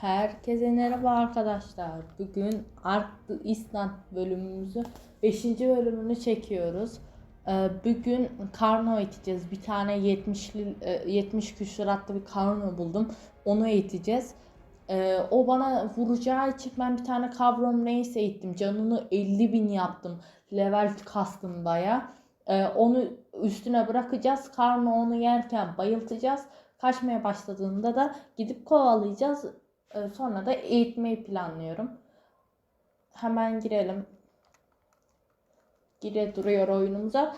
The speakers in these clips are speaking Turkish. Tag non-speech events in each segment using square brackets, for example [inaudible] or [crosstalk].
Herkese merhaba arkadaşlar. Bugün Ark the Island bölümümüzü 5. bölümünü çekiyoruz. Ee, Bugün karno eğiteceğiz. Bir tane 70'li e, 70 küsuratlı bir karno buldum. Onu eğiteceğiz. Ee, O bana vuracağı için ben bir tane kavram reis eğittim. Canını 50 bin yaptım. Level kastım baya. Ee, Onu üstüne bırakacağız. Karno onu yerken bayıltacağız. Kaçmaya başladığında da gidip kovalayacağız. Ee, Sonra da eğitmeyi planlıyorum. Hemen girelim. Gire duruyor oyunumuza.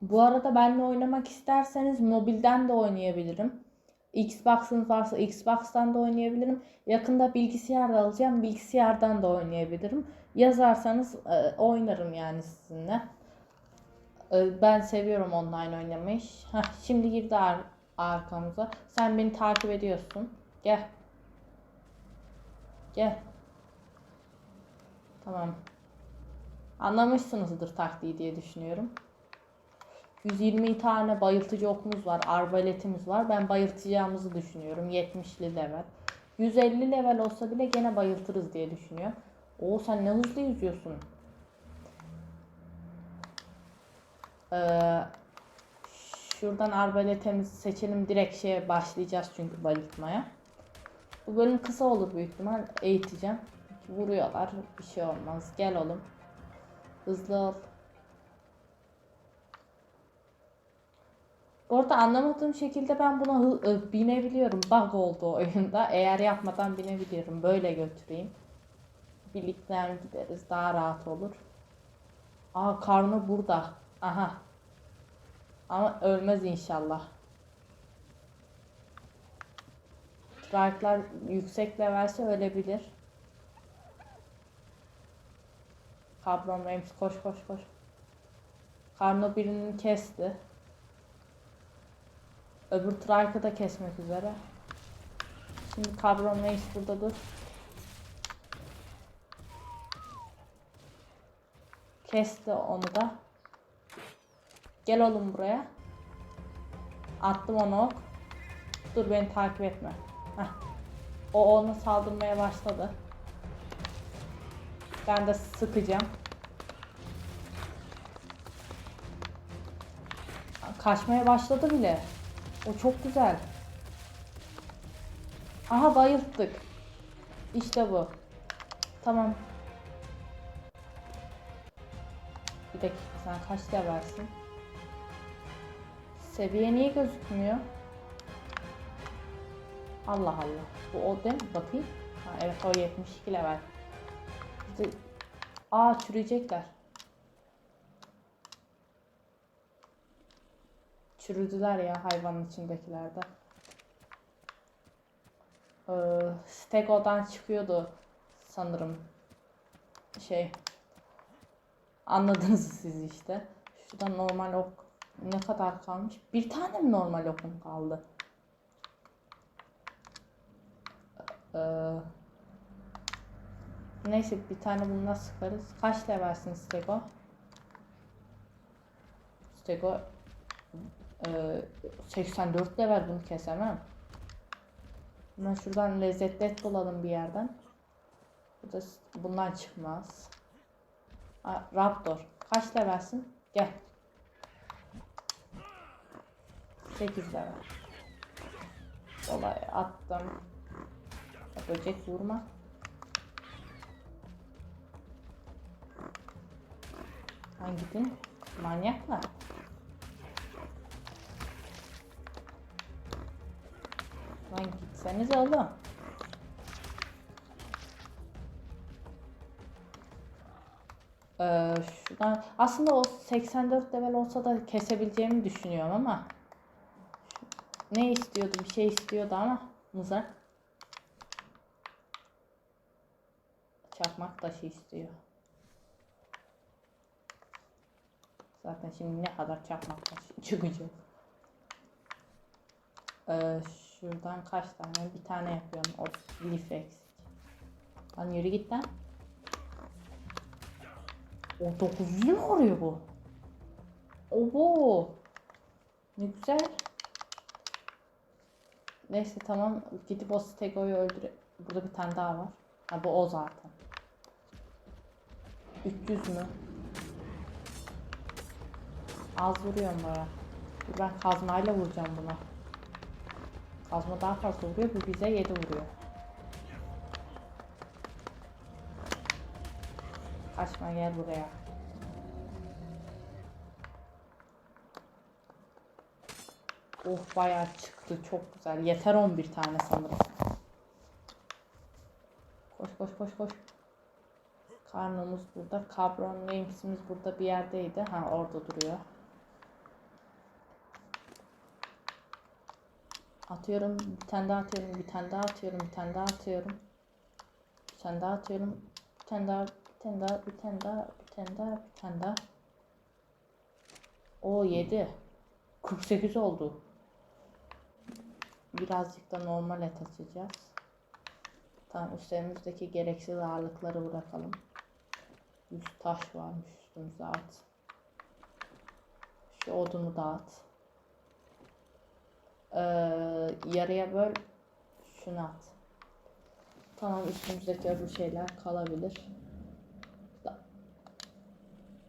Bu arada benimle oynamak isterseniz mobilden de oynayabilirim. Xbox'ınız varsa Xbox'tan da oynayabilirim. Yakında bilgisayar da alacağım. Bilgisayardan da oynayabilirim. Yazarsanız e, oynarım yani sizinle. E, ben seviyorum online oynamayı. Heh, şimdi girdi ar- arkamıza. Sen beni takip ediyorsun. Gel. Gel. Tamam. Anlamışsınızdır taktiği diye düşünüyorum. 120 tane bayıltıcı okumuz var. Arbaletimiz var. Ben bayıltacağımızı düşünüyorum. 70'li level. 150 level olsa bile gene bayıltırız diye düşünüyorum. Oo sen ne hızlı yüzüyorsun. Ee, şuradan arbaletimizi seçelim. Direkt şeye başlayacağız çünkü bayıltmaya. Bu bölüm kısa olur büyük ihtimal. Eğiteceğim. Vuruyorlar. Bir şey olmaz. Gel oğlum. Hızlı ol. Orada anlamadığım şekilde ben buna binebiliyorum. Bug oldu oyunda. Eğer yapmadan binebiliyorum. Böyle götüreyim. Birlikte gideriz. Daha rahat olur. Aa karnı burada. Aha. Ama ölmez inşallah. Strike'lar yüksek levelse ölebilir. Kabron Rames koş koş koş. Karno birini kesti. Öbür Trike'ı da kesmek üzere. Şimdi Cabron Reis burada dur. Kesti onu da. Gel oğlum buraya. Attım onu ok. Dur beni takip etme. Heh. O onu saldırmaya başladı. Ben de sıkacağım. Kaçmaya başladı bile. O çok güzel. Aha bayılttık. İşte bu. Tamam. Bir dakika sen kaç levelsin? Seviye niye gözükmüyor? Allah Allah. Bu o değil mi? Bakayım. Ha, evet o 72 level. İşte... Aa çürüyecekler. Çürüdüler ya hayvanın içindekilerde. Ee, Stego'dan çıkıyordu sanırım. Şey. Anladınız siz işte. Şurada normal ok ne kadar kalmış? Bir tane mi normal okum kaldı? Ee, neyse bir tane bundan sıkarız. Kaç levelsin Stego? Stego ee, 84 level bunu kesemem. Ben şuradan lezzetli et bulalım bir yerden. Bu da bundan çıkmaz. Aa, Raptor. Kaç levelsin? Gel. 8 level. Olay attım. Böcek vurma. Hangidin? Manyaklar. Lan gitseniz oğlum. Ee, şuradan aslında o 84 level olsa da kesebileceğimi düşünüyorum ama ne istiyordu bir şey istiyordu ama mızrak çakmak taşı istiyor. Zaten şimdi ne kadar çakmak taşı [laughs] çıkacak. Ee, şuradan kaç tane? Bir tane yapıyorum. O lif eksik. Lan yürü git lan. O 900 mü oluyor bu? Oho. Ne güzel. Neyse tamam gidip o Stego'yu öldür. Burada bir tane daha var. Ha bu o zaten. 300 mü? Az vuruyorum baya. Dur ben kazmayla vuracağım buna. Kazma daha fazla vuruyor. Bu bize 7 vuruyor. Kaçma gel buraya. Oh bayağı çıktı. Çok güzel. Yeter 11 tane sanırım. Koş koş koş koş. Karnımız burada. Cabron Rames'imiz burada bir yerdeydi. Ha orada duruyor. Atıyorum. Bir tane daha atıyorum. Bir tane daha atıyorum. Bir tane daha atıyorum. Bir tane daha atıyorum. Bir tane daha. Bir tane daha. Bir tane daha. Bir tane daha. Bir tane daha. O 7. 48 oldu. Birazcık da normal et açacağız. Tamam üstlerimizdeki gereksiz ağırlıkları bırakalım. 100 taş varmış üstümüzde at. Şu odunu dağıt. Ee, yarıya böl. Şunu at. Tamam üstümüzdeki öbür şeyler kalabilir.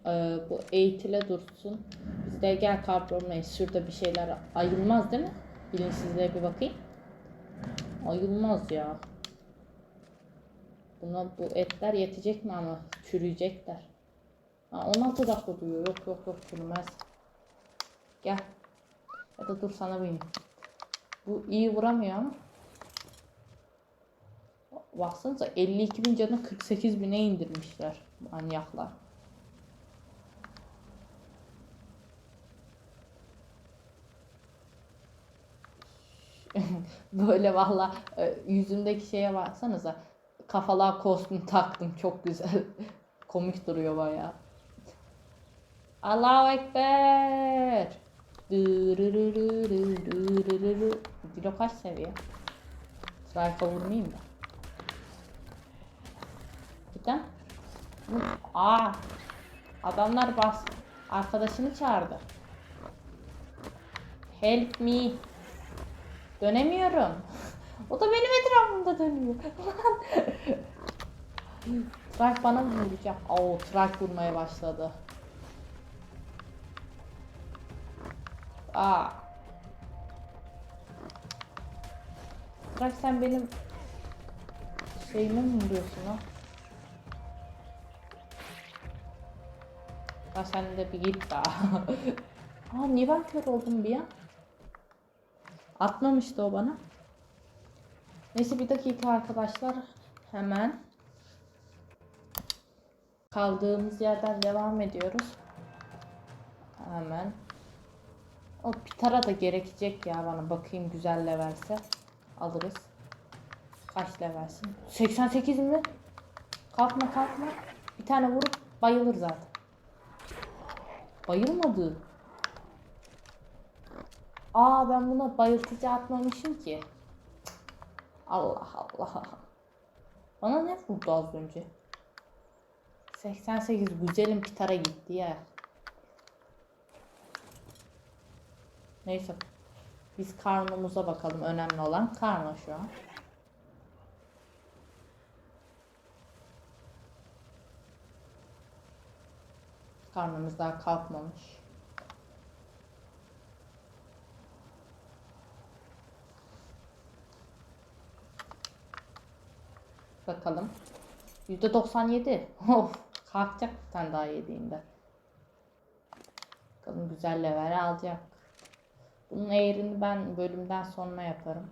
Ee, bu eğitile dursun. Biz de gel kavrulmayız. Şurada bir şeyler ayrılmaz değil mi? Bilinçsizliğe bir bakayım. Ayrılmaz ya. Buna bu etler yetecek mi ama çürüyecekler. Ha 16 dakika duruyor. Yok yok yok çürümez. Gel. Ya da dur sana bineyim. Bu iyi vuramıyor ama. Baksanıza 52 bin canı 48 bine indirmişler manyaklar. Böyle valla e, yüzümdeki şeye baksanıza. Kafalar kostüm taktım çok güzel. [laughs] Komik duruyor baya. Allahu Ekber. Dilo kaç seviye? Strike'a vurmayayım da. Giden. Aa. Adamlar bas. Arkadaşını çağırdı. Help me. Dönemiyorum. [laughs] O da benim etrafımda dönüyor. [laughs] Trike bana mı vuracak? Oo, Trike vurmaya başladı. Aa. Trike sen benim şeyime mi vuruyorsun ha? Ya sen de bir git daha. [laughs] Aa niye ben kör oldum bir an? Atmamıştı o bana. Neyse bir dakika arkadaşlar. Hemen kaldığımız yerden devam ediyoruz. Hemen. O pitara da gerekecek ya bana. Bakayım güzel levelse. Alırız. Kaç levelsin? 88 mi? Kalkma kalkma. Bir tane vurup bayılır zaten. Bayılmadı. Aa ben buna bayıltıcı atmamışım ki. Allah Allah. Bana ne vurdu az önce? 88 güzelim pitara gitti ya. Neyse. Biz karnımıza bakalım. Önemli olan karnı şu an. Karnımız daha kalkmamış. Bakalım. %97. [laughs] Of, kalkacak bir tane daha yediğinde. Bakalım güzel level alacak. Bunun eğrini ben bölümden sonra yaparım.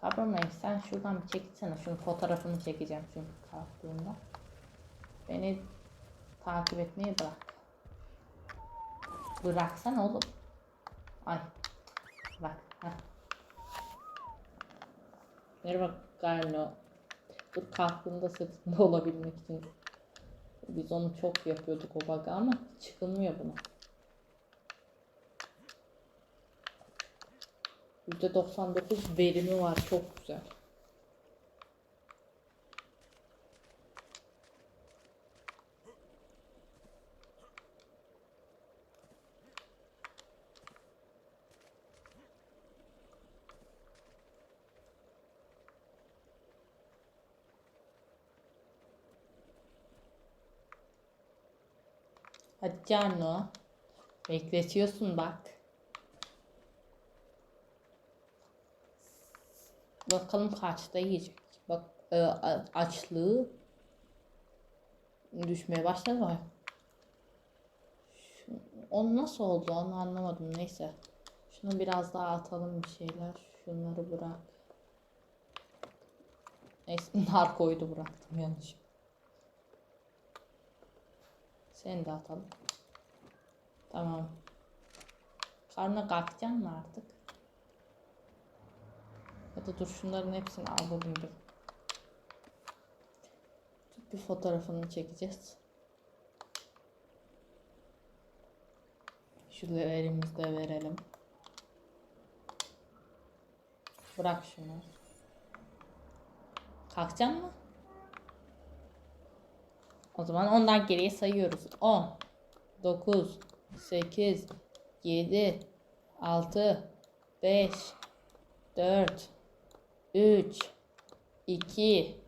Kabramayın sen şuradan bir çekilsene. Şunun fotoğrafını çekeceğim çünkü kalktığında. Beni takip etmeyi bırak. Bıraksan oğlum. Ay. Bak. Heh. Merhaba Garlo. Dur kalktığında sırtında [laughs] olabilmek için. Biz onu çok yapıyorduk o bug'ı ama çıkılmıyor buna. %99 verimi var çok güzel. Hadi Cano. Bekletiyorsun bak. Bakalım kaçta yiyecek. Bak e, açlığı düşmeye başladı mı? Şu, o nasıl oldu onu anlamadım. Neyse. Şunu biraz daha atalım bir şeyler. Şunları bırak. Neyse [laughs] narkoyu bıraktım yanlış. Seni de atalım. Tamam. Karnına kalkacaksın mı artık? Ya da dur şunların hepsini alalım dur. Tut bir fotoğrafını çekeceğiz. Şu elimizde verelim. Bırak şunu. Kalkacaksın mı? O zaman ondan geriye sayıyoruz. 10, 9, 8, 7, 6, 5, 4, 3, 2,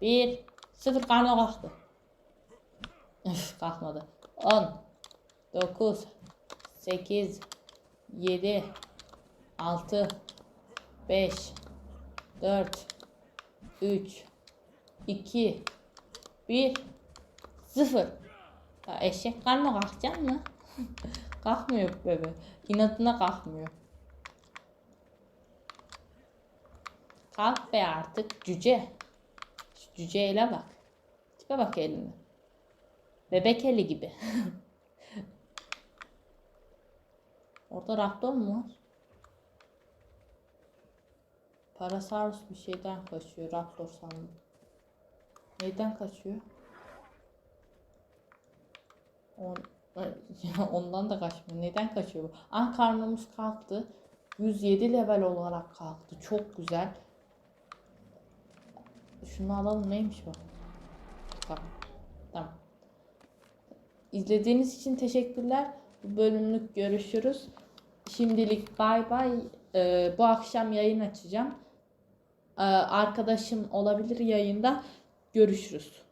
1, 0 karnı kalktı. Üf, kalkmadı. 10, 9, 8, 7, 6, 5, 4, 3, 2, 1, 0. Ya eşek karnı kalkacak mı? [laughs] kalkmıyor bebe. İnadına kalkmıyor. Kalk be artık cüce. Şu cüceyle bak. Tipe bak eline. Bebek eli gibi. [laughs] Orada raptor mu var? Parasaurus bir şeyden kaçıyor. Raptor sandım. Neyden kaçıyor? On, [laughs] ondan da kaçmıyor. Neden kaçıyor bu? Ah karnımız kalktı. 107 level olarak kalktı. Çok güzel. Şunu alalım. Neymiş bu? Tamam. Tamam. İzlediğiniz için teşekkürler. Bu bölümlük görüşürüz. Şimdilik bay bay. Ee, bu akşam yayın açacağım. Ee, arkadaşım olabilir yayında. Görüşürüz.